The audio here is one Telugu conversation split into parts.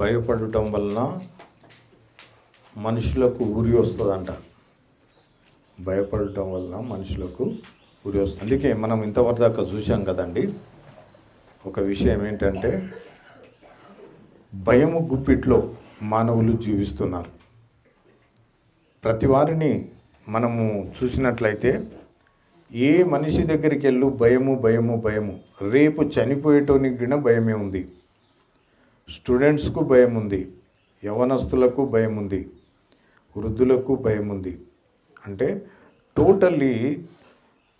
భయపడటం వలన మనుషులకు ఊరి వస్తుందంట. భయపడటం వలన మనుషులకు ఊరి వస్తుంది. అందుకే మనం ఇంతవరదాకా చూసాం కదండి. ఒక విషయం ఏంటంటే భయము గుప్పిట్లో మానవులు జీవిస్తున్నారు. ప్రతి వారిని మనము చూసినట్లయితే ఏ మనిషి దగ్గరికి వెళ్ళు భయము భయము భయము. రేపు చనిపోయేటోనికి కూడా భయమే ఉంది. స్టూడెంట్స్కు భయం ఉంది యవనస్తులకు భయం ఉంది వృద్ధులకు భయం ఉంది అంటే టోటల్లీ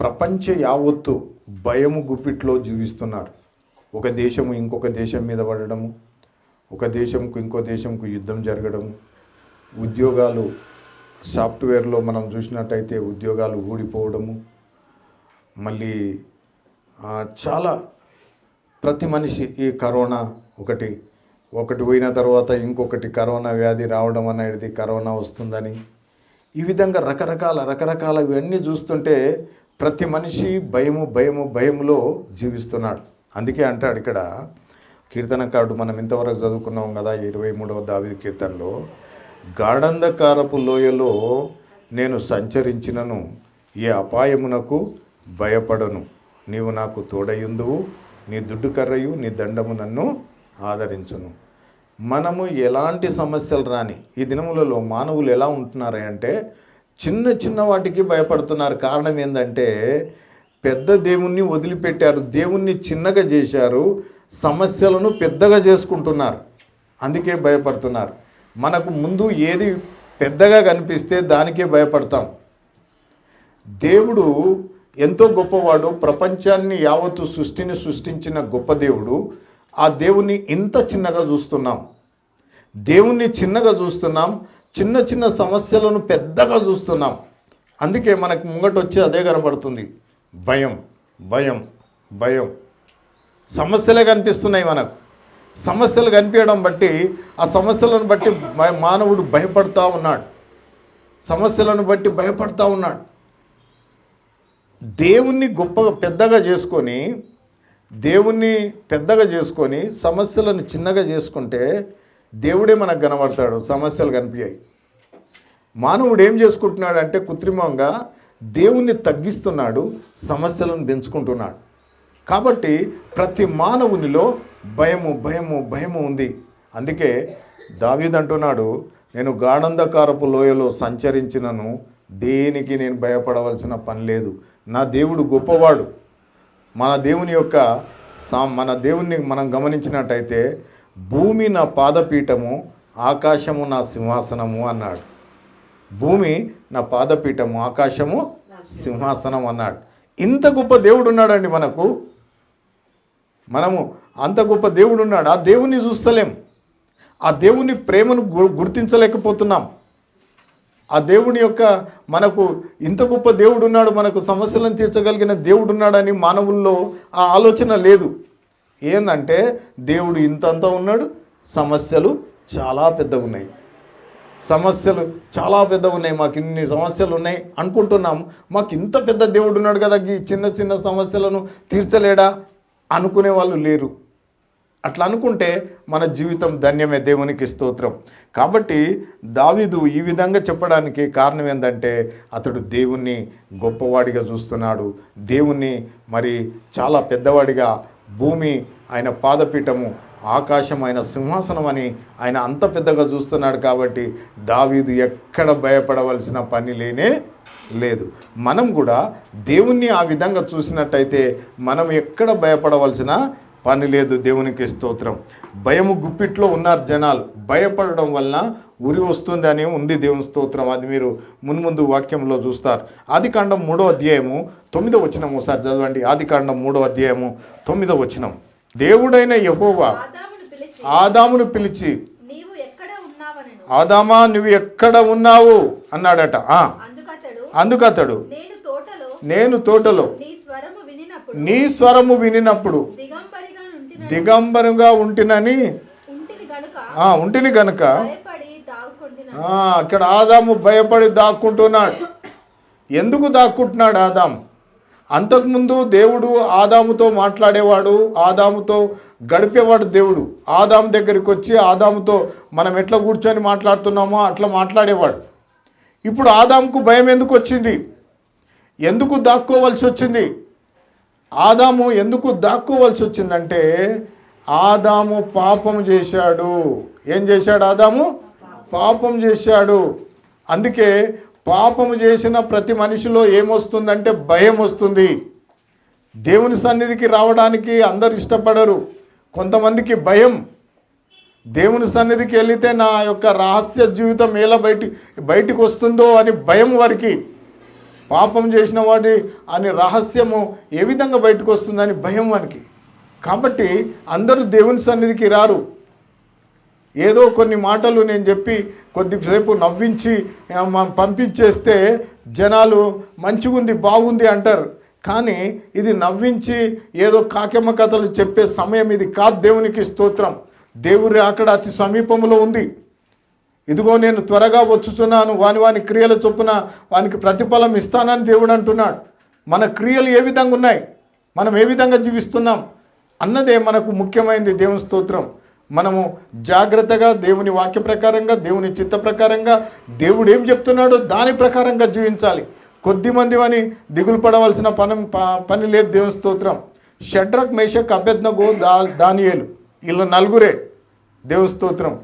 ప్రపంచ యావత్తు భయము గుప్పిట్లో జీవిస్తున్నారు. ఒక దేశము ఇంకొక దేశం మీద పడడము ఒక దేశంకు ఇంకో దేశంకు యుద్ధం జరగడము ఉద్యోగాలు సాఫ్ట్వేర్లో మనం చూసినట్టయితే ఉద్యోగాలు ఊడిపోవడము మళ్ళీ చాలా ప్రతి మనిషి ఈ కరోనా ఒకటి ఒకటి పోయిన తర్వాత ఇంకొకటి కరోనా వ్యాధి రావడం అనేది కరోనా వస్తుందని. ఈ విధంగా రకరకాల రకరకాల ఇవన్నీ చూస్తుంటే ప్రతి మనిషి భయము భయము భయములో జీవిస్తున్నాడు. అందుకే అంటాడు ఇక్కడ కీర్తనకారుడు మనం ఇంతవరకు చదువుకున్నాం కదా ఇరవై మూడవ దావి కీర్తనలో గాఢంధకారపు లోయలో నేను సంచరించినను ఏ అపాయమునకు భయపడను. నీవు నాకు తోడయుందువు నీ దుడ్డు కర్రయు నీ దండము నన్ను ఆదరించును. మనము ఎలాంటి సమస్యలు రాని ఈ దినములలో మానవులు ఎలా ఉంటున్నారు అంటే చిన్న చిన్న వాటికి భయపడుతున్నారు. కారణం ఏంటంటే పెద్ద దేవుణ్ణి వదిలిపెట్టారు. దేవుణ్ణి చిన్నగా చేశారు. సమస్యలను పెద్దగా చేసుకుంటున్నారు. అందుకే భయపడుతున్నారు. మనకు ముందు ఏది పెద్దగా కనిపిస్తే దానికే భయపడతాం. దేవుడు ఎంతో గొప్పవాడు. ప్రపంచాన్ని యావత్తు సృష్టిని సృష్టించిన గొప్ప దేవుడు. ఆ దేవుణ్ణి ఇంత చిన్నగా చూస్తున్నాం. దేవుణ్ణి చిన్నగా చూస్తున్నాం. చిన్న చిన్న సమస్యలను పెద్దగా చూస్తున్నాం. అందుకే మనకు ముంగట వచ్చి అదే కనబడుతుంది. భయం భయం భయం. సమస్యలే కనిపిస్తున్నాయి మనకు. సమస్యలు కనిపించడం బట్టి ఆ సమస్యలను బట్టి మానవుడు భయపడతా ఉన్నాడు. సమస్యలను బట్టి భయపడతా ఉన్నాడు. దేవుణ్ణి గొప్పగా పెద్దగా చేసుకొని దేవుణ్ణి పెద్దగా చేసుకొని సమస్యలను చిన్నగా చేసుకుంటే దేవుడే మనకు కనబడతాడు సమస్యలు కనిపించాయి. మానవుడు ఏం చేసుకుంటున్నాడు అంటే కృత్రిమంగా దేవుణ్ణి తగ్గిస్తున్నాడు సమస్యలను పెంచుకుంటున్నాడు. కాబట్టి ప్రతి మానవునిలో భయము భయము భయము ఉంది. అందుకే దావీదంటున్నాడు నేను గాఢంధకారపు లోయలో సంచరించినను దేనికి నేను భయపడవలసిన పని లేదు. నా దేవుడు గొప్పవాడు. మన దేవుని యొక్క సా మన దేవుణ్ణి మనం గమనించినట్టయితే భూమి నా పాదపీఠము ఆకాశము నా సింహాసనము అన్నాడు. భూమి నా పాదపీఠము ఆకాశము సింహాసనం అన్నాడు. ఇంత గొప్ప దేవుడు ఉన్నాడండి మనకు. మనము అంత గొప్ప దేవుడు ఉన్నాడు ఆ దేవుణ్ణి చూస్తలేం. ఆ దేవుని ప్రేమను గు- గుర్తించలేకపోతున్నాం. ఆ దేవుని యొక్క మనకు ఇంత గొప్ప దేవుడు ఉన్నాడు మనకు సమస్యలను తీర్చగలిగిన దేవుడు ఉన్నాడని మానవుల్లో ఆ ఆలోచన లేదు. ఏందంటే దేవుడు ఇంతంత ఉన్నాడు సమస్యలు చాలా పెద్దగా ఉన్నాయి. సమస్యలు చాలా పెద్దగా ఉన్నాయి మాకు ఇన్ని సమస్యలు ఉన్నాయి అనుకుంటున్నాం మాకు ఇంత పెద్ద దేవుడు ఉన్నాడు కదా ఈ చిన్న చిన్న సమస్యలను తీర్చలేడా అనుకునే వాళ్ళు లేరు. అట్లా అనుకుంటే మన జీవితం ధన్యమే దేవునికి స్తోత్రం. కాబట్టి దావీదు ఈ విధంగా చెప్పడానికి కారణం ఏంటంటే అతడు దేవుణ్ణి గొప్పవాడిగా చూస్తున్నాడు. దేవుణ్ణి మరి చాలా పెద్దవాడిగా భూమి ఆయన పాదపీఠము ఆకాశం ఆయన సింహాసనం అని ఆయన అంత పెద్దగా చూస్తున్నాడు కాబట్టి దావీదు ఎక్కడ భయపడవలసిన పని లేనే లేదు. మనం కూడా దేవుణ్ణి ఆ విధంగా చూసినట్టయితే మనం ఎక్కడ భయపడవలసిన పని లేదు దేవునికి స్తోత్రం. భయము గుప్పిట్లో ఉన్నారు జనాలు. భయపడడం వలన ఉరి వస్తుంది అని ఉంది దేవుని స్తోత్రం. అది మీరు మున్ముందు వాక్యంలో చూస్తారు. ఆది కాండం మూడో అధ్యాయము తొమ్మిదో వచనం ఒకసారి చదవండి. ఆది కాండం మూడో అధ్యాయము తొమ్మిదో వచనం. దేవుడైన యహోవా ఆదామును పిలిచి ఆదామా నువ్వు ఎక్కడ ఉన్నావు? అన్నాడట. ఆ, అందుకతడు అందుకతడు నేను తోటలో నీ స్వరము వినినప్పుడు దిగంబరిగా ఉంటినని ఉంటిని గనుక అక్కడ ఆదాము భయపడి దాక్కుంటున్నాడు. ఎందుకు దాక్కుంటున్నాడు ఆదాం? అంతకుముందు దేవుడు ఆదాముతో మాట్లాడేవాడు ఆదాముతో గడిపేవాడు దేవుడు. ఆదాము దగ్గరికి వచ్చి ఆదాముతో మనం ఎట్లా కూర్చొని మాట్లాడుతున్నామో అట్లా మాట్లాడేవాడు. ఇప్పుడు ఆదాముకు భయం ఎందుకు వచ్చింది? ఎందుకు దాక్కోవలసి వచ్చింది? ఆదాము ఎందుకు దాక్కోవలసి వచ్చిందంటే ఆదాము పాపం చేశాడు. ఏం చేశాడు ఆదాము? పాపం చేశాడు. అందుకే పాపము చేసిన ప్రతి మనిషిలో ఏమొస్తుందంటే భయం వస్తుంది. దేవుని సన్నిధికి రావడానికి అందరు ఇష్టపడరు. కొంతమందికి భయం. దేవుని సన్నిధికి వెళితే నా యొక్క రహస్య జీవితం ఎలా బయటి బయటికి వస్తుందో అని భయం వారికి. పాపం చేసిన వాడి అనే రహస్యము ఏ విధంగా బయటకు వస్తుందని భయం వానికి. కాబట్టి అందరూ దేవుని సన్నిధికి రారు. ఏదో కొన్ని మాటలు నేను చెప్పి కొద్దిసేపు నవ్వించి పంపించేస్తే జనాలు మంచిగుంది బాగుంది అంటారు. కానీ ఇది నవ్వించి ఏదో కాకెమ్మ కథలు చెప్పే సమయం ఇది కాదు దేవునికి స్తోత్రం. దేవుడి అక్కడ అతి సమీపంలో ఉంది. ఇదిగో నేను త్వరగా వచ్చుచున్నాను. వాని వాని క్రియల చొప్పున వానికి ప్రతిఫలం ఇస్తానని దేవుడు అంటున్నాడు. మన క్రియలు ఏ విధంగా ఉన్నాయి? మనం ఏ విధంగా జీవిస్తున్నాం? అన్నదే మనకు ముఖ్యమైనది దేవుని స్తోత్రం. మనము జాగ్రత్తగా దేవుని వాక్య ప్రకారంగా దేవుని చిత్త ప్రకారంగా దేవుడు ఏం చెప్తున్నాడో దాని ప్రకారంగా జీవించాలి. కొద్ది మంది అని దిగులు పడవలసిన పని ప- పని లేదు దేవుని స్తోత్రం. షడ్రక్ మేషక్ అభ్యర్థనగో దా దానియేలు. వీళ్ళు నలుగురే దేవుని స్తోత్రం.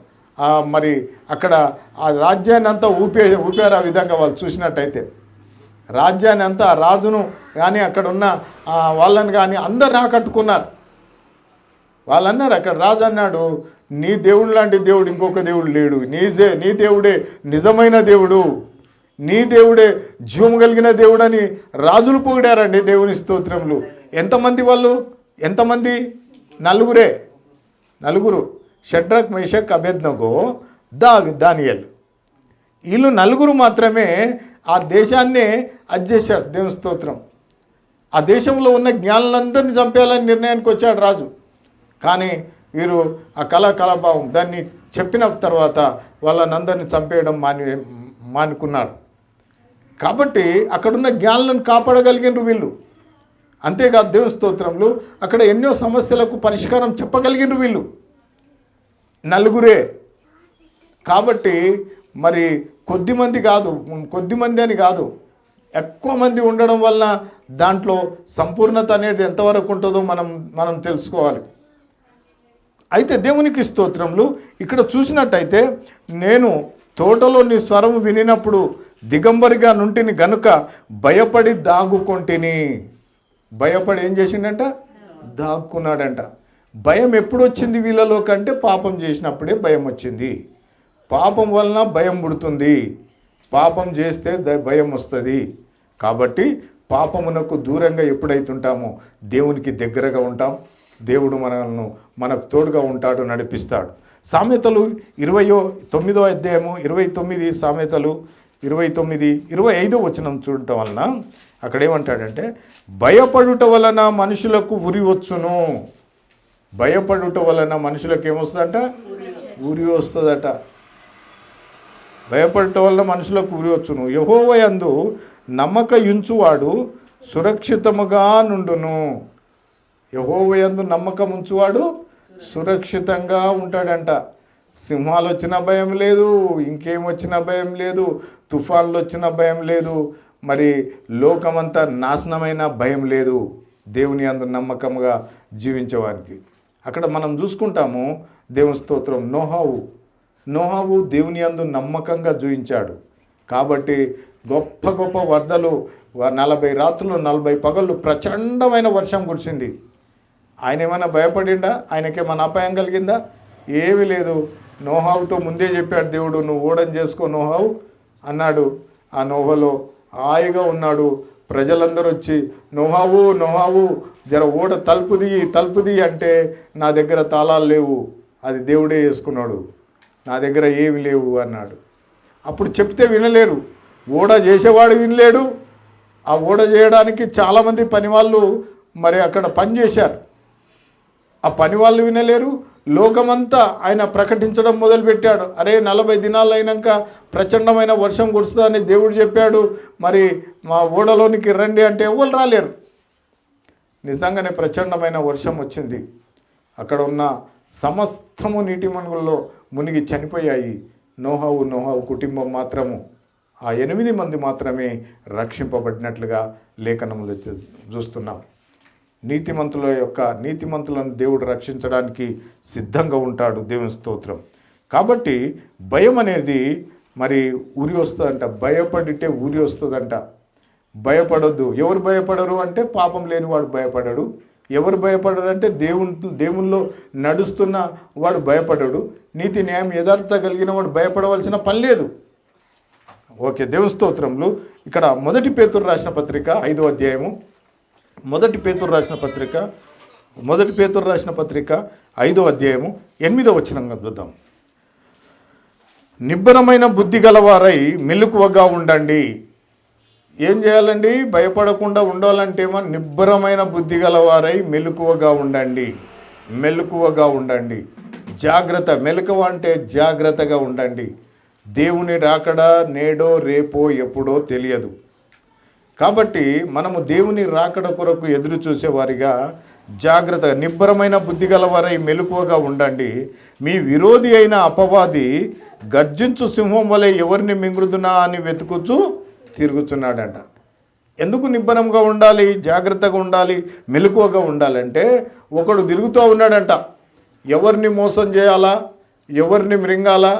మరి అక్కడ ఆ రాజ్యాన్ని అంతా ఊపే ఊపారు ఆ విధంగా వాళ్ళు చూసినట్టయితే. రాజ్యాన్ని అంతా రాజును కానీ అక్కడ ఉన్న వాళ్ళని కానీ అందరు ఆకట్టుకున్నారు. వాళ్ళు అన్నారు అక్కడ రాజు అన్నాడు నీ దేవుడు లాంటి దేవుడు ఇంకొక దేవుడు లేడు. నీజే నీ దేవుడే నిజమైన దేవుడు. నీ దేవుడే జీవం కలిగిన దేవుడని రాజులు పొగిడారండి దేవుని స్తోత్రములు. ఎంతమంది వాళ్ళు? ఎంతమంది? నలుగురే. నలుగురు. షడ్రక్ మేషక్ అభెజ్ఞగో దా దానియల్. వీళ్ళు నలుగురు మాత్రమే ఆ దేశాన్నే అధ్యక్షాడు దేవుని స్తోత్రం. ఆ దేశంలో ఉన్న జ్ఞానులందరినీ చంపేయాలని నిర్ణయానికి వచ్చాడు రాజు. కానీ వీరు ఆ కళా కళాభావం దాన్ని చెప్పిన తర్వాత వాళ్ళనందరినీ చంపేయడం మాని మానుకున్నారు. కాబట్టి అక్కడున్న జ్ఞానులను కాపాడగలిగినారు వీళ్ళు. అంతేకాదు దేవుని స్తోత్రంలో అక్కడ ఎన్నో సమస్యలకు పరిష్కారం చెప్పగలిగినారు వీళ్ళు. నలుగురే. కాబట్టి మరి కొద్దిమంది కాదు కొద్ది మంది అని కాదు ఎక్కువ మంది ఉండడం వల్ల దాంట్లో సంపూర్ణత అనేది ఎంతవరకు ఉంటుందో మనం మనం తెలుసుకోవాలి. అయితే దేవునికి స్తోత్రములు ఇక్కడ చూసినట్టయితే నేను తోటలో నీ స్వరం వినినప్పుడు దిగంబరిగా నుంటిని గనుక భయపడి దాగుకొంటిని. భయపడి ఏం చేసిండంట? దాక్కున్నాడంట. భయం ఎప్పుడు వచ్చింది వీళ్ళలో కంటే పాపం చేసినప్పుడే భయం వచ్చింది. పాపం వలన భయం పుడుతుంది. పాపం చేస్తే ద- భయం వస్తుంది. కాబట్టి పాపమునకు దూరంగా ఎప్పుడైతుంటామో దేవునికి దగ్గరగా ఉంటాం. దేవుడు మనల్ని మనకు తోడుగా ఉంటాడు నడిపిస్తాడు. సామెతలు ఇరవయో తొమ్మిదో అధ్యాయము ఇరవై తొమ్మిది సామెతలు ఇరవై తొమ్మిది ఇరవై ఐదో వచనం చూడటం వలన అక్కడేమంటాడంటే భయపడుట వలన మనుషులకు ఉరి వచ్చును. భయపడుట వలన మనుషులకు ఏమొస్తుందంట? ఉరి వస్తుందట. భయపడటం వల్ల మనుషులకు ఉరి వచ్చును. యహోవయందు నమ్మక ఉంచువాడు సురక్షితముగా నుండును. యహోవయందు నమ్మకం ఉంచువాడు సురక్షితంగా ఉంటాడంట. సింహాలు వచ్చిన భయం లేదు ఇంకేం వచ్చిన భయం లేదు తుఫాన్లు వచ్చిన భయం లేదు మరి లోకమంతా నాశనమైన భయం లేదు. దేవుని అందు నమ్మకంగా జీవించేవానికి అక్కడ మనం చూసుకుంటాము దేవుని స్తోత్రం నోహావు. నోహావు దేవుని అందు నమ్మకంగా జూయించాడు. కాబట్టి గొప్ప గొప్ప వరదలు వ- నలభై రాత్రులు నలభై పగళ్ళు ప్రచండమైన వర్షం కురిసింది. ఆయన ఏమైనా భయపడిండా? ఆయనకేమైనా అపాయం కలిగిందా? ఏమీ లేదు. నోహావుతో ముందే చెప్పాడు దేవుడు నువ్వు ఓడని చేసుకో నోహావు. అన్నాడు. ఆ నోహలో హాయిగా ఉన్నాడు. ప్రజలందరూ వచ్చి నోహావు నోహావు జర ఓడ తలుపుది తలుపుది అంటే నా దగ్గర తాళాలు లేవు అది దేవుడే వేసుకున్నాడు నా దగ్గర ఏమి లేవు అన్నాడు. అప్పుడు చెప్తే వినలేరు. ఓడ చేసేవాడు వినలేడు. ఆ ఓడ చేయడానికి చాలామంది పని వాళ్ళు మరి అక్కడ పని చేశారు. ఆ పని వాళ్ళు వినలేరు. లోకమంతా ఆయన ప్రకటించడం మొదలుపెట్టాడు. అరే నలభై దినాలు అయినాక ప్రచండమైన వర్షం కురుస్తుందని దేవుడు చెప్పాడు. మరి మా ఓడలోనికి రండి అంటే ఎవరు రాలేరు. నిజంగానే ప్రచండమైన వర్షం వచ్చింది. అక్కడ ఉన్న సమస్తము నీటి మనుగుల్లో మునిగి చనిపోయాయి. నోహావు నోహావు కుటుంబం మాత్రము. ఆ ఎనిమిది మంది మాత్రమే రక్షింపబడినట్లుగా లేఖనంలో చూ- చూస్తున్నాం. నీతిమంతుల యొక్క నీతిమంతులను దేవుడు రక్షించడానికి సిద్ధంగా ఉంటాడు దేవుని స్తోత్రం. కాబట్టి భయం అనేది మరి ఉరి వస్తుందంట భయపడితే ఉరి వస్తుందంట. భయపడొద్దు. ఎవరు భయపడరు అంటే పాపం లేనివాడు భయపడడు. ఎవరు భయపడరు అంటే దేవుని దేవుల్లో నడుస్తున్న వాడు భయపడడు. నీతి న్యాయం యథార్థత కలిగిన వాడు భయపడవలసిన పని లేదు. ఓకే దేవుని స్తోత్రంలో ఇక్కడ మొదటి పేతురు రాసిన పత్రిక ఐదో అధ్యాయము. మొదటి పేతురు రాసిన పత్రిక మొదటి పేతురు రాసిన పత్రిక ఐదో అధ్యాయము ఎనిమిదో వచ్చిన చూద్దాం. నిబ్బరమైన బుద్ధి గలవారై మెలకువగా ఉండండి. ఏం చేయాలండి? భయపడకుండా ఉండాలంటే ఏమో నిబ్బరమైన బుద్ధి గలవారై మెలకువగా ఉండండి. మెలకువగా ఉండండి. జాగ్రత్త మెలకువ అంటే జాగ్రత్తగా ఉండండి. దేవుని రాకడా నేడో రేపో ఎప్పుడో తెలియదు. కాబట్టి మనము దేవుని రాకడ కొరకు ఎదురు చూసేవారిగా జాగ్రత్త నిబ్బరమైన బుద్ధి గలవారై మెలకువగా ఉండండి. మీ విరోధి అయిన అపవాది గర్జించు సింహం వలె ఎవరిని మింగురుదునా అని వెతుకుతూ తిరుగుతున్నాడంట. ఎందుకు నిబ్బరంగా ఉండాలి జాగ్రత్తగా ఉండాలి మెలకువగా ఉండాలంటే ఒకడు తిరుగుతూ ఉన్నాడంట. ఎవరిని మోసం చేయాలా ఎవరిని మృంగాలా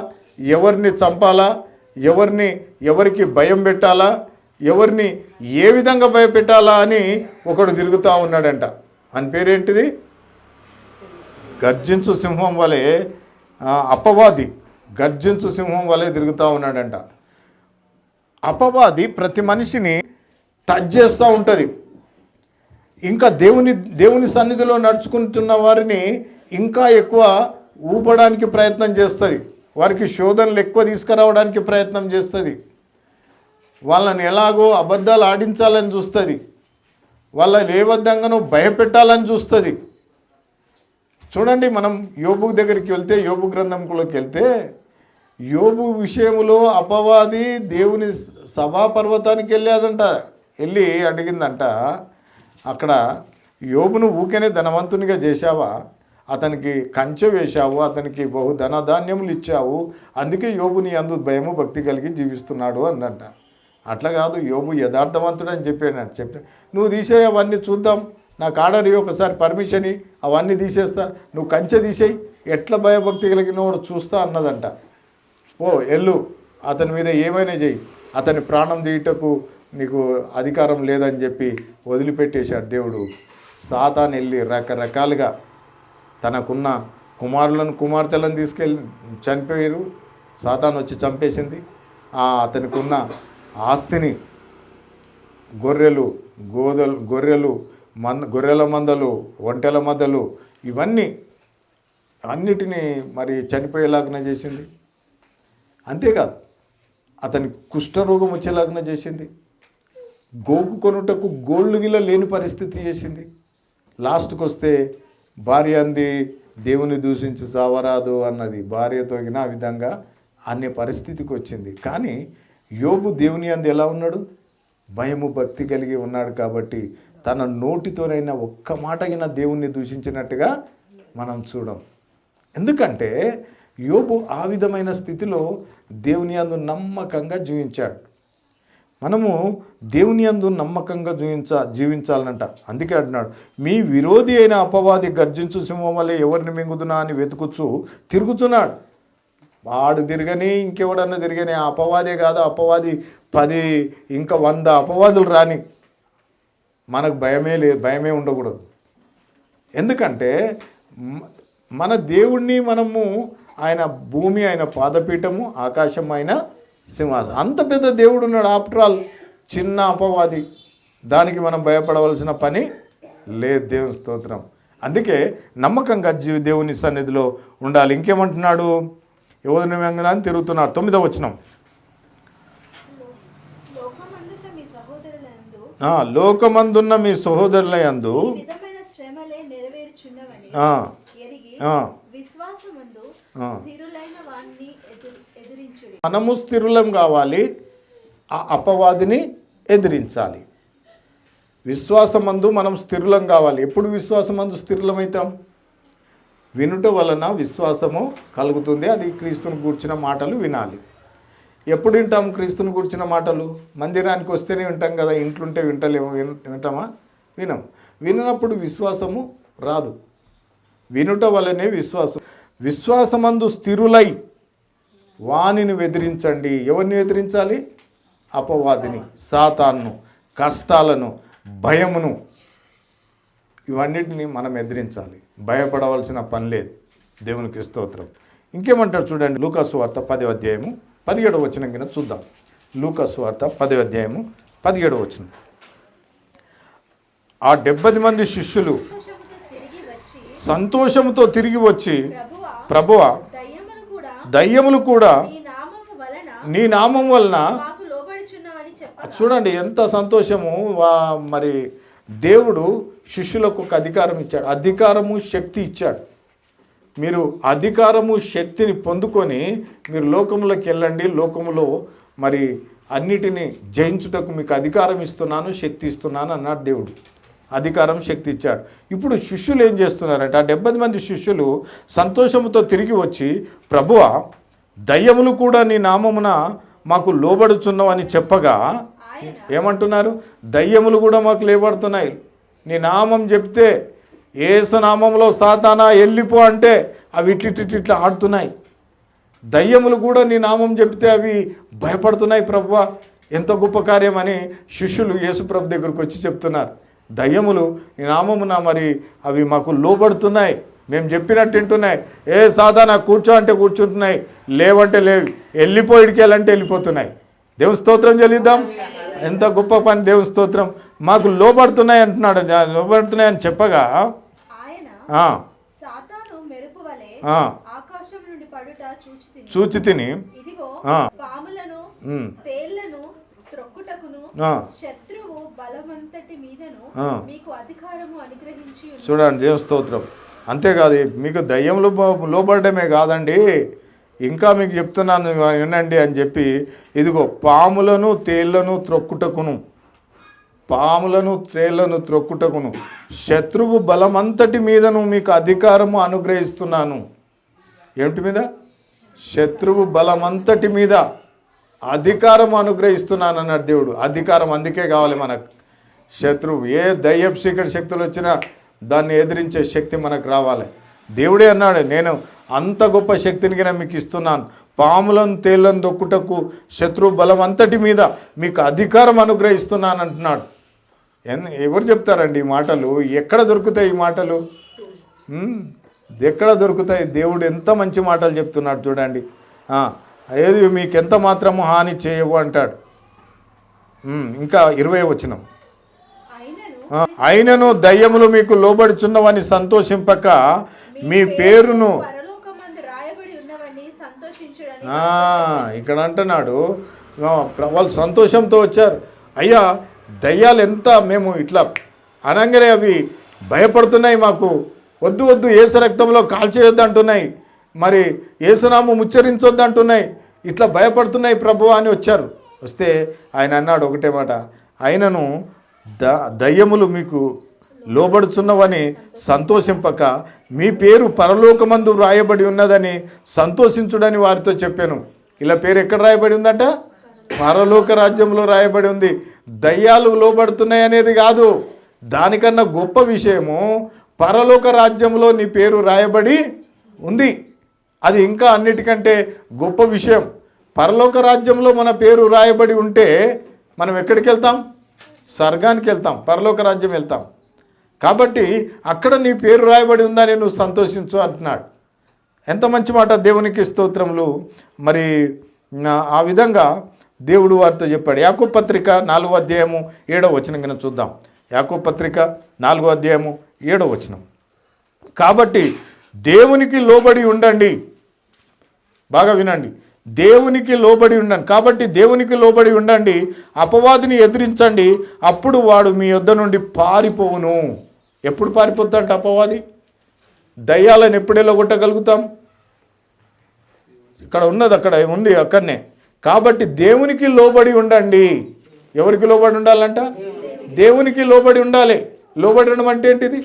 ఎవరిని చంపాలా ఎవరిని ఎవరికి భయం పెట్టాలా ఎవరిని ఏ విధంగా భయపెట్టాలా అని ఒకడు తిరుగుతూ ఉన్నాడంట. అని పేరేంటిది? గర్జించు సింహం వలె అపవాది గర్జించు సింహం వలె తిరుగుతూ ఉన్నాడంట. అపవాది ప్రతి మనిషిని టచ్ చేస్తూ ఉంటుంది. ఇంకా దేవుని దేవుని సన్నిధిలో నడుచుకుంటున్న వారిని ఇంకా ఎక్కువ ఊపడానికి ప్రయత్నం చేస్తుంది. వారికి శోధనలు ఎక్కువ తీసుకురావడానికి ప్రయత్నం చేస్తుంది. వాళ్ళని ఎలాగో అబద్ధాలు ఆడించాలని చూస్తుంది. వాళ్ళని ఏ విధంగానో భయపెట్టాలని చూస్తుంది. చూడండి మనం యోబు దగ్గరికి వెళ్తే యోబు గ్రంథంలోకి వెళ్తే యోబు విషయంలో అపవాది దేవుని సభా పర్వతానికి వెళ్ళాదంట. వెళ్ళి అడిగిందంట అక్కడ యోబును ఊకెనే ధనవంతునిగా చేశావా? అతనికి కంచె వేశావు అతనికి బహు ధనధాన్యములు ఇచ్చావు అందుకే యోబుని అందు భయము భక్తి కలిగి జీవిస్తున్నాడు అందంట అట్లా కాదు యోబు యథార్థవంతుడు అని చెప్పాడు చెప్తే నువ్వు తీసేయి అవన్నీ చూద్దాం. నాకు ఆర్డర్ ఒకసారి పర్మిషన్ అవన్నీ తీసేస్తా. నువ్వు కంచె తీసేయి ఎట్లా భయభక్తి కలిగిన వాడు చూస్తా అన్నదంట. ఓ ఎల్లు అతని మీద ఏమైనా చెయ్యి. అతని ప్రాణం తీయటకు నీకు అధికారం లేదని చెప్పి వదిలిపెట్టేశాడు దేవుడు. సాతాన్ వెళ్ళి రకరకాలుగా తనకున్న కుమారులను కుమార్తెలను తీసుకెళ్ళి చనిపోయారు. సాతాన్ వచ్చి చంపేసింది. అతనికి ఉన్న ఆస్తిని గొర్రెలు గోదలు గొర్రెలు మంద గొర్రెల మందలు ఒంటెల మందలు ఇవన్నీ అన్నిటినీ మరి చనిపోయేలాగా చేసింది. అంతేకాదు అతనికి కుష్ఠరోగం వచ్చేలాగా చేసింది. గోకు కొనుటకు గోళ్ళు గిల్ల లేని పరిస్థితి చేసింది. లాస్ట్కి వస్తే భార్య అంది దేవుని దూషించి సావరాదు అన్నది. భార్యతో ఆ విధంగా అనే పరిస్థితికి వచ్చింది. కానీ యోబు దేవుని అంది ఎలా ఉన్నాడు? భయము భక్తి కలిగి ఉన్నాడు కాబట్టి తన నోటితోనైనా ఒక్క మాటగిన దేవుణ్ణి దూషించినట్టుగా మనం చూడం. ఎందుకంటే యోబు ఆ విధమైన స్థితిలో దేవుని అందు నమ్మకంగా జీవించాడు. మనము దేవుని అందు నమ్మకంగా జీవించ జీవించాలనంట అందుకే అంటున్నాడు మీ విరోధి అయిన అపవాది గర్జించు సింహం వల్ల ఎవరిని మింగుదునా అని వెతుకుచు తిరుగుతున్నాడు వాడు తిరగని ఇంకెవడన్నా తిరగని ఆ అపవాదే కాదు అపవాది పది ఇంకా వంద అపవాదులు రాని మనకు భయమే లే భయమే ఉండకూడదు. ఎందుకంటే మన దేవుణ్ణి మనము ఆయన భూమి ఆయన పాదపీఠము ఆకాశం ఆయన సింహాసనం. అంత పెద్ద దేవుడు ఉన్నాడు ఆఫ్టర్ ఆల్. చిన్న అపవాది. దానికి మనం భయపడవలసిన పని లేదు దేవుని స్తోత్రం. అందుకే నమ్మకంగా జీవి దేవుని సన్నిధిలో ఉండాలి. ఇంకేమంటున్నాడు? ఎవరిని వెంగనాన్ని తిరుగుతున్నారు. తొమ్మిదో వచ్చినాం లోకమందున్న మీ సహోదరుల యందు మనము స్థిరులం కావాలి. ఆ అపవాదిని ఎదిరించాలి. విశ్వాసమందు మనం స్థిరులం కావాలి. ఎప్పుడు విశ్వాసమందు స్థిరులమవుతాం వినుట వలన విశ్వాసము కలుగుతుంది. అది క్రీస్తుని కూర్చిన మాటలు వినాలి. ఎప్పుడు వింటాం క్రీస్తుని కూర్చిన మాటలు? మందిరానికి వస్తేనే వింటాం కదా ఇంట్లుంటే వింటలేము విన్- వింటామా? వినం. వినప్పుడు విశ్వాసము రాదు. వినుట వలనే విశ్వాసం. విశ్వాసమందు స్థిరులై వానిని వెదిరించండి. ఎవరిని వెదిరించాలి? అపవాదిని సాతాన్ను కష్టాలను భయమును. ఇవన్నిటిని మనం ఎదిరించాలి. భయపడవలసిన పని లేదు. దేవునికి స్తోత్రం. ఇంకేమంటారు చూడండి లూకాసు వార్త పదో అధ్యాయము పదిహేడవ వచ్చిన కింద చూద్దాం. లూకాసు వార్త పదో అధ్యాయము పదిహేడవ వచ్చిన ఆ డెబ్బై మంది శిష్యులు సంతోషంతో తిరిగి వచ్చి ప్రభువా దయ్యములు కూడా నీ నామం వలన చూడండి ఎంత సంతోషము మరి దేవుడు శిష్యులకు ఒక అధికారం ఇచ్చాడు. అధికారము శక్తి ఇచ్చాడు. మీరు అధికారము శక్తిని పొందుకొని మీరు లోకంలోకి వెళ్ళండి. లోకములో మరి అన్నిటినీ జయించుటకు మీకు అధికారం ఇస్తున్నాను శక్తి ఇస్తున్నాను అన్నాడు దేవుడు. అధికారం శక్తి ఇచ్చాడు. ఇప్పుడు శిష్యులు ఏం చేస్తున్నారంటే ఆ డెబ్బై మంది శిష్యులు సంతోషముతో తిరిగి వచ్చి ప్రభువ దయ్యములు కూడా నీ నామమున మాకు లోబడుచున్నావని చెప్పగా ఏమంటున్నారు? దయ్యములు కూడా మాకు లేబడుతున్నాయి నీ నామం చెప్తే ఏసు నామంలో సాతానా వెళ్ళిపో అంటే అవి ఇట్లిట్ ఇట్లా ఆడుతున్నాయి. దయ్యములు కూడా నీ నామం చెప్తే అవి భయపడుతున్నాయి ప్రభు ఎంత గొప్ప కార్యమని శిష్యులు యేసుప్రభు దగ్గరకు వచ్చి చెప్తున్నారు. దయ్యములు నీ నామమున మరి అవి మాకు లోబడుతున్నాయి. మేము చెప్పినట్టు వింటున్నాయి. ఏ సాధారణ కూర్చో అంటే కూర్చుంటున్నాయి. లేవంటే లేవు. వెళ్ళిపోయిడికి వెళ్ళంటే వెళ్ళిపోతున్నాయి దేవుని స్తోత్రం చెల్లిద్దాం. ఎంత గొప్ప పని దేవుని స్తోత్రం. మాకు లోబడుతున్నాయి అంటున్నాడు. లోబడుతున్నాయి అని చెప్పగా చూచి తిని. చూడండి దేవుని స్తోత్రం. అంతేకాదు మీకు దయ్యంలో బ- లోబడమే కాదండి. ఇంకా మీకు చెప్తున్నాను వినండి అని చెప్పి ఇదిగో పాములను తేళ్ళను త్రొక్కుటకును. పాములను తేళ్ళను త్రొక్కుటకును. శత్రువు బలమంతటి మీదను మీకు అధికారము అనుగ్రహిస్తున్నాను. ఏమిటి మీద? శత్రువు బలమంతటి మీద అధికారం అనుగ్రహిస్తున్నాను అన్నాడు దేవుడు. అధికారం అందుకే కావాలి మనకు. శత్రువు ఏ దయ్యపు చీకటి శక్తులు వచ్చినా దాన్ని ఎదిరించే శక్తి మనకు రావాలి. దేవుడే అన్నాడు నేను అంత గొప్ప శక్తిని గిన మీకు ఇస్తున్నాను. పాములను తేళ్ళను దొక్కుటకు శత్రువు బలం అంతటి మీద మీకు అధికారం అనుగ్రహిస్తున్నాను అంటున్నాడు. ఎన్ ఎవరు చెప్తారండి ఈ మాటలు? ఎక్కడ దొరుకుతాయి ఈ మాటలు? ఎక్కడ దొరుకుతాయి? దేవుడు ఎంత మంచి మాటలు చెప్తున్నాడు చూడండి. ఏది మీకు ఎంత మాత్రము హాని చేయవు అంటాడు. ఇంకా ఇరవై ఆ, అయినను దయ్యములు మీకు లోబడుచున్నవని సంతోషింపక మీ పేరును పరలోకమందు రాయబడి ఉన్నవని సంతోషించుడని ఆ, ఇక్కడ అంటున్నాడు. వాళ్ళు సంతోషంతో వచ్చారు. అయ్యా దయ్యాలు ఎంత మేము ఇట్లా అనగానే అవి భయపడుతున్నాయి మాకు. వద్దు వద్దు ఏసు రక్తంలో కాల్చేయొద్దు అంటున్నాయి మరి ఏసునామం ముచ్చరించొద్దు అంటున్నాయి ఇట్లా భయపడుతున్నాయి ప్రభు అని వచ్చారు. వస్తే ఆయన అన్నాడు ఒకటే మాట. ఆయనను ద దయ్యములు మీకు లోబడుచున్నవని సంతోషింపక మీ పేరు పరలోకమందు రాయబడి ఉన్నదని సంతోషించుడని వారితో చెప్పాను. ఇలా పేరు ఎక్కడ రాయబడి ఉందంట? పరలోక రాజ్యంలో రాయబడి ఉంది. దయ్యాలు లోబడుతున్నాయి అనేది కాదు. దానికన్నా గొప్ప విషయము పరలోక రాజ్యంలో నీ పేరు రాయబడి ఉంది. అది ఇంకా అన్నిటికంటే గొప్ప విషయం. పరలోక రాజ్యంలో మన పేరు రాయబడి ఉంటే మనం ఎక్కడికి వెళ్తాం స్వర్గానికి వెళ్తాం పరలోక రాజ్యం వెళ్తాం. కాబట్టి అక్కడ నీ పేరు రాయబడి ఉందని నువ్వు సంతోషించు అంటున్నాడు. ఎంత మంచి మాట దేవునికి స్తోత్రములు. మరి ఆ విధంగా దేవుడు వారితో చెప్పాడు. యాకో పత్రిక నాలుగో అధ్యాయము ఏడో వచనం కింద చూద్దాం. యాకో పత్రిక నాలుగో అధ్యాయము ఏడో వచనం. కాబట్టి దేవునికి లోబడి ఉండండి. బాగా వినండి. దేవునికి లోబడి ఉండండి. కాబట్టి దేవునికి లోబడి ఉండండి. అపవాదిని ఎదిరించండి. అప్పుడు వాడు మీ యొద్ద నుండి పారిపోవును. ఎప్పుడు పారిపోద్దంట అపవాది? దయ్యాలను ఎప్పుడు ఎలగొట్టగలుగుతాం ఇక్కడ ఉన్నది అక్కడ ఉంది అక్కడనే. కాబట్టి దేవునికి లోబడి ఉండండి. ఎవరికి లోబడి ఉండాలంట? దేవునికి లోబడి ఉండాలి. లోబడి ఉండడం అంటే ఏంటిది?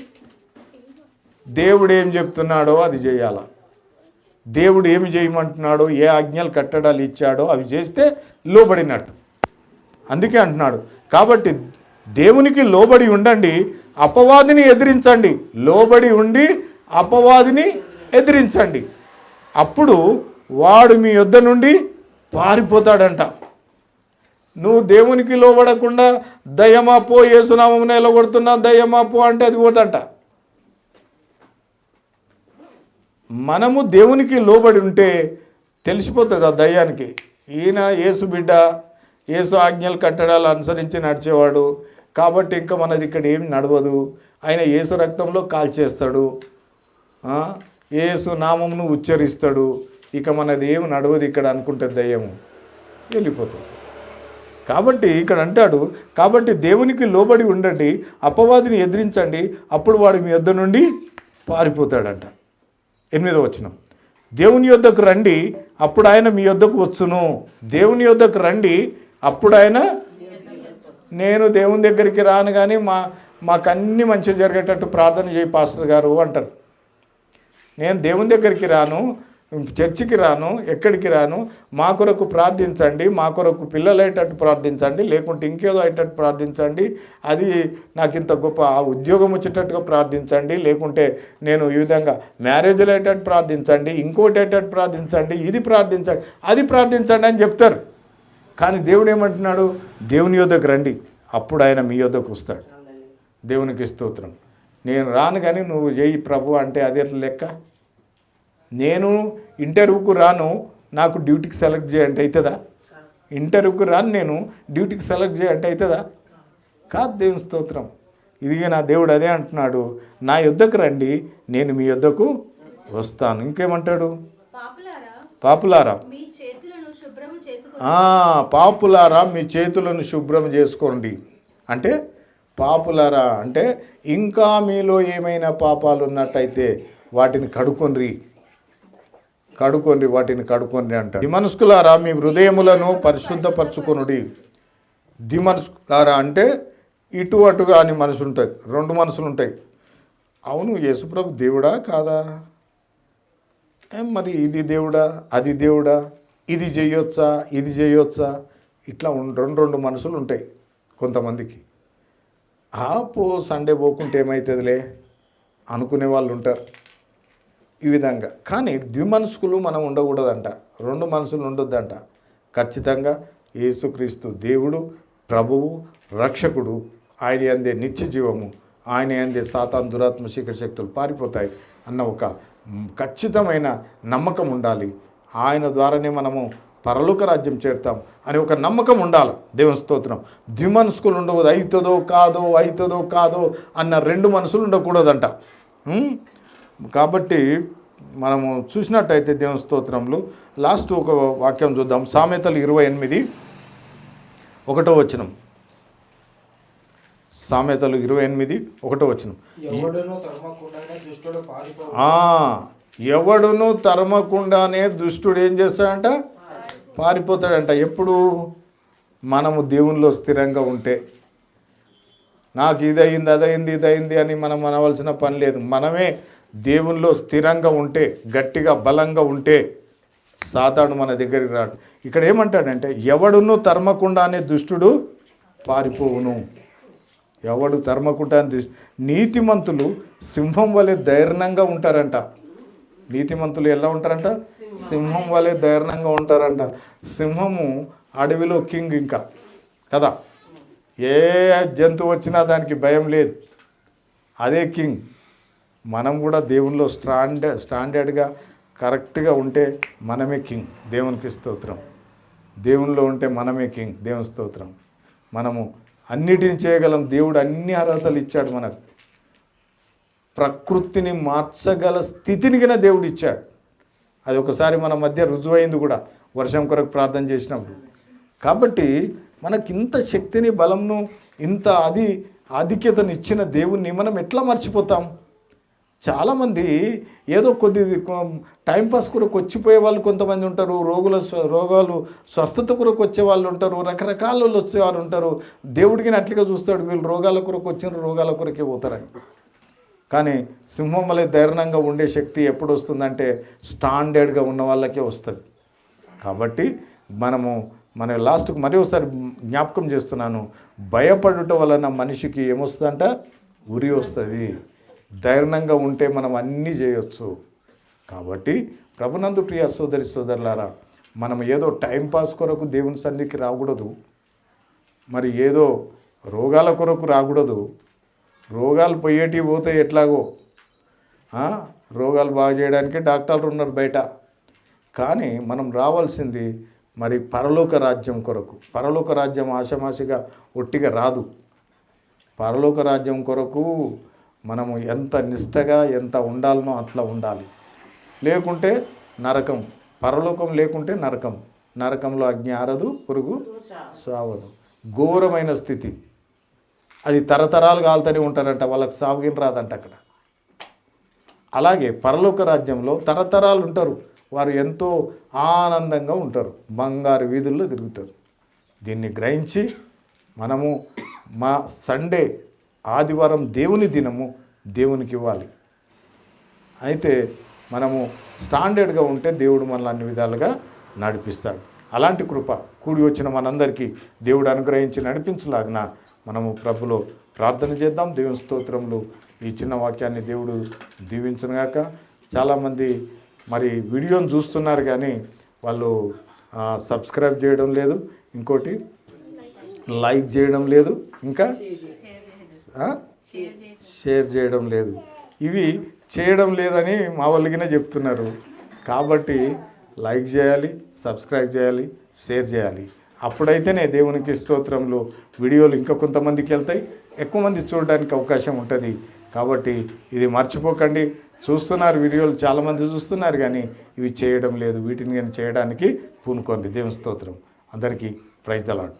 దేవుడు ఏం చెప్తున్నాడో అది చేయాలా. దేవుడు ఏమి చేయమంటున్నాడో ఏ ఆజ్ఞలు కట్టడాలు ఇచ్చాడో అవి చేస్తే లోబడినట్టు. అందుకే అంటున్నాడు. కాబట్టి దేవునికి లోబడి ఉండండి. అపవాదిని ఎదిరించండి. లోబడి ఉండి అపవాదిని ఎదిరించండి. అప్పుడు వాడు మీ యొద్ద నుండి పారిపోతాడంట. నువ్వు దేవునికి లోబడకుండా దయ్యమా పో ఏసునామం నిలబడుతున్నా దయ్యమా పో అంటే అది పోదంట మనము దేవునికి లోబడి ఉంటే తెలిసిపోతుంది ఆ దయ్యానికి. ఈయన యేసు బిడ్డ యేసు ఆజ్ఞలు కట్టడాలు అనుసరించి నడిచేవాడు కాబట్టి ఇంకా మనది ఇక్కడ ఏమి నడవదు. ఆయన యేసు రక్తంలో కాల్చేస్తాడు. ఏసు నామంను నామమును ఉచ్చరిస్తాడు. ఇక మనది ఏమి నడవదు ఇక్కడ అనుకుంటుంది దయ్యము. వెళ్ళిపోతుంది కాబట్టి ఇక్కడ అంటాడు కాబట్టి దేవునికి లోబడి ఉండండి అపవాదిని ఎదిరించండి అప్పుడు వాడు మీ యొద్ద నుండి పారిపోతాడంట. ఎనిమిదో వచనం. దేవుని యొద్దకు రండి అప్పుడు ఆయన మీ యొద్దకు వచ్చును. దేవుని యొద్దకు రండి అప్పుడు ఆయన నేను దేవుని దగ్గరికి రాను కానీ మా మాకు అన్ని మంచిగా జరిగేటట్టు ప్రార్థన చేయి పాస్టర్ గారు అంటారు. నేను దేవుని దగ్గరికి రాను చర్చికి రాను ఎక్కడికి రాను మా కొరకు ప్రార్థించండి మా కొరకు పిల్లలయ్యేటట్టు ప్రార్థించండి లేకుంటే ఇంకేదో అయ్యేటట్టు ప్రార్థించండి అది నాకు ఇంత గొప్ప ఆ ఉద్యోగం వచ్చేటట్టుగా ప్రార్థించండి లేకుంటే నేను ఈ విధంగా మ్యారేజ్లు అయ్యేటట్టు ప్రార్థించండి ఇంకోటి అయ్యేటట్టు ప్రార్థించండి ఇది ప్రార్థించండి అది ప్రార్థించండి అని చెప్తారు. కానీ దేవుడు ఏమంటున్నాడు? దేవుని యొద్దకు రండి. అప్పుడు ఆయన మీ యొద్దకు వస్తాడు. దేవునికి స్తోత్రం. నేను రాను కానీ నువ్వు చేయి ప్రభు అంటే అది ఎట్లా లెక్క? నేను ఇంటర్వ్యూకు రాను నాకు డ్యూటీకి సెలెక్ట్ చేయంటే అవుతుందా? ఇంటర్వ్యూకి రాను నేను డ్యూటీకి సెలెక్ట్ చేయంటే అవుతుందా? కాదు దేవుని స్తోత్రం. ఇదిగే నా దేవుడు అదే అంటున్నాడు. నా యుద్ధకు రండి నేను మీ యుద్ధకు వస్తాను. ఇంకేమంటాడు? పాపులారా పాపులారా మీ చేతులను శుభ్రం చేసుకోండి. అంటే పాపులారా అంటే ఇంకా మీలో ఏమైనా పాపాలు ఉన్నట్టయితే వాటిని కడుకొండ్రి కడుకొండ్రి వాటిని కడుకొండ్రి అంటారు. దిమనస్కులారా మీ హృదయములను పరిశుద్ధపరచుకొనుడి. దిమనస్కులారా అంటే ఇటు అటుగా అని మనసు ఉంటుంది రెండు మనసులు ఉంటాయి అవును యేసుప్రభు దేవుడా కాదా? మరి ఇది దేవుడా? అది దేవుడా? ఇది చేయొచ్చా ఇది చేయొచ్చా? ఇట్లా రెండు రెండు మనసులు ఉంటాయి కొంతమందికి. ఆ పో సండే పోకుంటే ఏమవుతుందిలే అనుకునే వాళ్ళు ఉంటారు ఈ విధంగా. కానీ ద్విమనసుకులు మనం ఉండకూడదంట. రెండు మనసులు ఉండొద్దంట. ఖచ్చితంగా యేసుక్రీస్తు దేవుడు ప్రభువు రక్షకుడు ఆయన అందే నిత్య జీవము ఆయన అందే సాతాన్ దురాత్మ శీకర శక్తులు పారిపోతాయి అన్న ఒక ఖచ్చితమైన నమ్మకం ఉండాలి. ఆయన ద్వారానే మనము పరలోక రాజ్యం చేరుతాం అని ఒక నమ్మకం ఉండాలి. దేవుని స్తోత్రం. ద్విమనస్కులు ఉండవద్దు అవుతుందో కాదో అవుతుందో కాదో అన్న రెండు మనసులు ఉండకూడదంట? కాబట్టి మనము చూసినట్టయితే దేవుని స్తోత్రంలో లాస్ట్ ఒక వాక్యం చూద్దాం. సామెతలు ఇరవై ఎనిమిది. ఒకటో వచనం. సామెతలు ఇరవై ఎనిమిది ఒకటో వచనం. ఎవడును తరమకుండానే దుష్టుడు ఏం చేస్తాడంట? పారిపోతాడంట. ఎప్పుడు? మనము దేవునిలో స్థిరంగా ఉంటే. నాకు ఇది అయింది ఇదయింది ఇది అయింది అని మనం అనవలసిన పని లేదు. మనమే దేవునిలో స్థిరంగా ఉంటే గట్టిగా బలంగా ఉంటే సాతాను మన దగ్గరికి రాడు. ఇక్కడ ఏమంటాడంటే ఎవడును తరమకుండానే దుష్టుడు పారిపోవును. ఎవడు తరమకుండా నీతిమంతులు సింహం వలె ధైర్యంగా ఉంటారంట. నీతిమంతులు ఎలా ఉంటారంట? సింహం వలె ధైర్యంగా ఉంటారంట. సింహము అడవిలో కింగ్ ఇంకా. కదా? ఏ జంతువు వచ్చినా దానికి భయం లేదు. అదే కింగ్. మనం కూడా దేవునిలో స్టాండర్డ్ స్టాండర్డ్గా కరెక్ట్గా ఉంటే మనమే కింగ్. దేవునికి స్తోత్రం. దేవునిలో ఉంటే మనమే కింగ్. దేవుని స్తోత్రం. మనము అన్నిటిని చేయగలం దేవుడు అన్ని అర్హతలు ఇచ్చాడు మనకు. ప్రకృతిని మార్చగల స్థితిని కింద దేవుడు ఇచ్చాడు అది ఒకసారి మన మధ్య రుజువైంది కూడా. వర్షం కొరకు ప్రార్థన చేసినప్పుడు. కాబట్టి మనకి ఇంత శక్తిని బలంను ఇంత అది ఆధిక్యతను ఇచ్చిన దేవుణ్ణి మనం ఎట్లా మర్చిపోతాం? చాలామంది ఏదో కొద్ది టైంపాస్ కొరకు వచ్చిపోయే వాళ్ళు కొంతమంది ఉంటారు. రోగుల స్వ- రోగాలు స్వస్థత కొరకు వచ్చే వాళ్ళు ఉంటారు. రకరకాల వాళ్ళు వచ్చే వాళ్ళు ఉంటారు. దేవుడికి అట్లుగా చూస్తాడు. వీళ్ళు రోగాల కొరకు వచ్చిన రోగాల కొరకే పోతారని. కానీ సింహం వలె ధైర్యంగా ఉండే శక్తి ఎప్పుడు వస్తుందంటే స్టాండర్డ్గా ఉన్న వాళ్ళకే వస్తుంది. కాబట్టి మనము మన లాస్ట్కు మరి ఒకసారి జ్ఞాపకం చేస్తున్నాను. భయపడటం వలన మనిషికి ఏమొస్తుందంట? ఉరి వస్తుంది. ధైర్యంగా ఉంటే మనం అన్నీ చేయొచ్చు. కాబట్టి ప్రభునందు ప్రియ సోదరి సోదరులారా మనం ఏదో టైంపాస్ కొరకు దేవుని సన్నిధికి రాకూడదు. మరి ఏదో రోగాల కొరకు రాకూడదు. రోగాలు పోయేటివి పోతే ఎట్లాగో. రోగాలు బాగా చేయడానికి డాక్టర్లు ఉన్నారు బయట. కానీ మనం రావాల్సింది మరి పరలోక రాజ్యం కొరకు. పరలోక రాజ్యం ఆషమాషిగా ఒట్టిగా రాదు. పరలోక రాజ్యం కొరకు మనము ఎంత నిష్టగా ఎంత ఉండాలనో అట్లా ఉండాలి. లేకుంటే నరకం. పరలోకం లేకుంటే నరకం. నరకంలో అగ్ని ఆరదు పురుగు సావదు ఘోరమైన స్థితి. అది తరతరాలు కాలుతూనే ఉంటారంట వాళ్ళకి సాగుగిన రాదంట అక్కడ. అలాగే పరలోక రాజ్యంలో తరతరాలు ఉంటారు వారు ఎంతో ఆనందంగా ఉంటారు బంగారు వీధుల్లో తిరుగుతారు. దీన్ని గ్రహించి మనము మా సండే ఆదివారం దేవుని దినము దేవునికి ఇవ్వాలి. అయితే మనము స్టాండర్డ్గా ఉంటే దేవుడు మనల్ని అన్ని విధాలుగా నడిపిస్తాడు. అలాంటి కృప కూడి వచ్చిన మనందరికీ దేవుడు అనుగ్రహించి నడిపించలాగిన మనము ప్రభులో ప్రార్థన చేద్దాం. దేవుని స్తోత్రములు. ఈ చిన్న వాక్యాన్ని దేవుడు దీవించనుగాక. చాలామంది మరి వీడియోని చూస్తున్నారు కానీ వాళ్ళు సబ్స్క్రైబ్ చేయడం లేదు. ఇంకోటి లైక్ చేయడం లేదు. ఇంకా షేర్ చేయడం లేదు. ఇవి చేయడం లేదని మా వాళ్ళకినే చెప్తున్నారు. కాబట్టి లైక్ చేయాలి సబ్స్క్రైబ్ చేయాలి షేర్ చేయాలి. అప్పుడైతేనే దేవునికి స్తోత్రంలో వీడియోలు ఇంకా కొంతమందికి వెళ్తాయి. ఎక్కువ మంది చూడడానికి అవకాశం ఉంటుంది. కాబట్టి ఇది మర్చిపోకండి. చూస్తున్నారు వీడియోలు చాలామంది చూస్తున్నారు కానీ ఇవి చేయడం లేదు. వీటిని కానీ చేయడానికి పూనుకోండి. దేవుని స్తోత్రం. అందరికీ ప్రైజ్ దలాడు